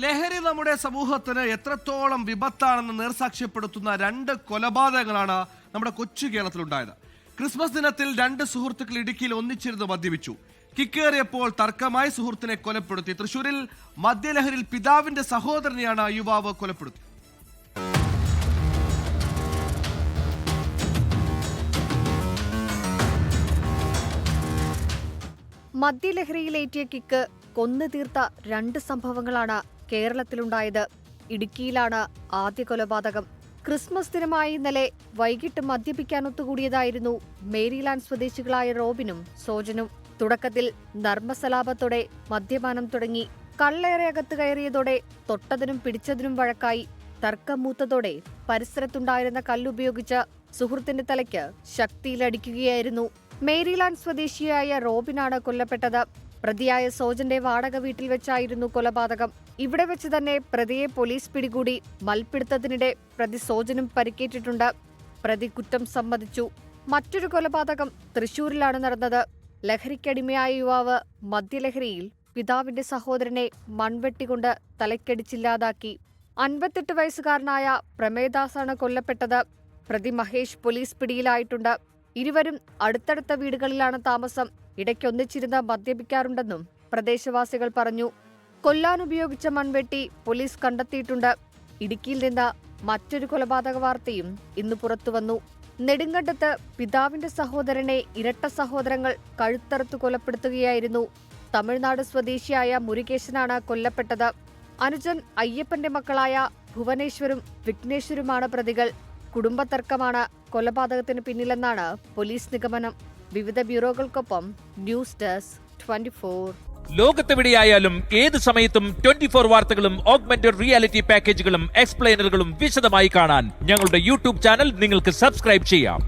ലഹരി നമ്മുടെ സമൂഹത്തിന് എത്രത്തോളം വിപത്താണെന്ന് നേർസാക്ഷ്യപ്പെടുത്തുന്ന രണ്ട് കൊലപാതകങ്ങളാണ് നമ്മുടെ കൊച്ചു കേരളത്തിലുണ്ടായത്. ക്രിസ്മസ് ദിനത്തിൽ രണ്ട് സുഹൃത്തുക്കൾ ഇടുക്കിയിൽ ഒന്നിച്ചിരുന്ന് മദ്യപിച്ചു. കിക്കേറിയപ്പോൾ തർക്കമായി സുഹൃത്തിനെ കൊലപ്പെടുത്തി. തൃശൂരിൽ മദ്യലഹരിൽ പിതാവിന്റെ സഹോദരനെയാണ് യുവാവ് കൊലപ്പെടുത്തി മദ്യലഹരിയിലേറ്റിയ കിക്ക് കൊന്നു തീർത്ത രണ്ട് സംഭവങ്ങളാണ് കേരളത്തിലുണ്ടായത്. ഇടുക്കിയിലാണ് ആദ്യ കൊലപാതകം. ക്രിസ്മസ് ദിനമായ ഇന്നലെ വൈകിട്ട് മദ്യപിക്കാൻ ഒത്തുകൂടിയതായിരുന്നു മേരിലാൻഡ് സ്വദേശികളായ റോബിനും സോജനും. തുടക്കത്തിൽ നർമ്മസലാപത്തോടെ മദ്യപാനം തുടങ്ങി. കള്ളേറെ അകത്ത് കയറിയതോടെ തൊട്ടതിനും പിടിച്ചതിനും വഴക്കായി തർക്കം മൂത്തതോടെ പരിസരത്തുണ്ടായിരുന്ന കല്ലുപയോഗിച്ച് സുഹൃത്തിന്റെ തലയ്ക്ക് ശക്തിയിലടിക്കുകയായിരുന്നു. മേരിലാൻഡ് സ്വദേശിയായ റോബിനാണ് കൊല്ലപ്പെട്ടത്. പ്രതിയായ സോജന്റെ വാടക വീട്ടിൽ വെച്ചായിരുന്നു കൊലപാതകം. ഇവിടെ വെച്ച് തന്നെ പ്രതിയെ പോലീസ് പിടികൂടി. മൽപിടുത്തത്തിനിടെ പ്രതി സോജനും പരിക്കേറ്റിട്ടുണ്ട്. പ്രതി കുറ്റം സമ്മതിച്ചു. മറ്റൊരു കൊലപാതകം തൃശൂരിലാണ് നടന്നത്. ലഹരിക്കടിമയായ യുവാവ് മദ്യലഹരിയിൽ പിതാവിന്റെ സഹോദരനെ മൺവെട്ടികൊണ്ട് തലയ്ക്കടിച്ചില്ലാതാക്കി അൻപത്തെട്ട് വയസ്സുകാരനായ പ്രമേദാസാണ് കൊല്ലപ്പെട്ടത്. പ്രതി മഹേഷ് പോലീസ് പിടിയിലായിട്ടുണ്ട്. ഇരുവരും അടുത്തടുത്ത വീടുകളിലാണ് താമസം. ഇടയ്ക്കൊന്നിച്ചിരുന്ന് മദ്യപിക്കാറുണ്ടെന്നും പ്രദേശവാസികൾ പറഞ്ഞു. കൊല്ലാൻ ഉപയോഗിച്ച മൺവെട്ടി പോലീസ് കണ്ടെത്തിയിട്ടുണ്ട്. ഇടുക്കിയിൽ നിന്ന് മറ്റൊരു കൊലപാതക വാർത്തയും ഇന്ന് പുറത്തുവന്നു നെടുങ്കണ്ടത്ത് പിതാവിന്റെ സഹോദരനെ ഇരട്ട സഹോദരങ്ങൾ കഴുത്തറുത്തു കൊലപ്പെടുത്തുകയായിരുന്നു. തമിഴ്നാട് സ്വദേശിയായ മുരുകേശനാണ് കൊല്ലപ്പെട്ടത്. അനുജൻ അയ്യപ്പന്റെ മക്കളായ ഭുവനേശ്വരും വിഘ്നേശ്വരുമാണ് പ്രതികൾ. കുടുംബതർക്കമാണ് കൊലപാതകത്തിന് പിന്നിലെന്നാണ് പോലീസ് നിഗമനം. വിവിധ ബ്യൂറോകൾക്കൊപ്പം ന്യൂസ് ഡെസ്ക് ട്വന്റി ഫോർ. ലോകത്തെവിടെയായാലും ഏത് സമയത്തും ട്വന്റി ഫോർ വാർത്തകളും ഓഗ്മെന്റഡ് റിയാലിറ്റി പാക്കേജുകളും എക്സ്പ്ലെയിനറുകളും വിശദമായി കാണാൻ ഞങ്ങളുടെ യൂട്യൂബ് ചാനൽ നിങ്ങൾക്ക് സബ്സ്ക്രൈബ് ചെയ്യാം.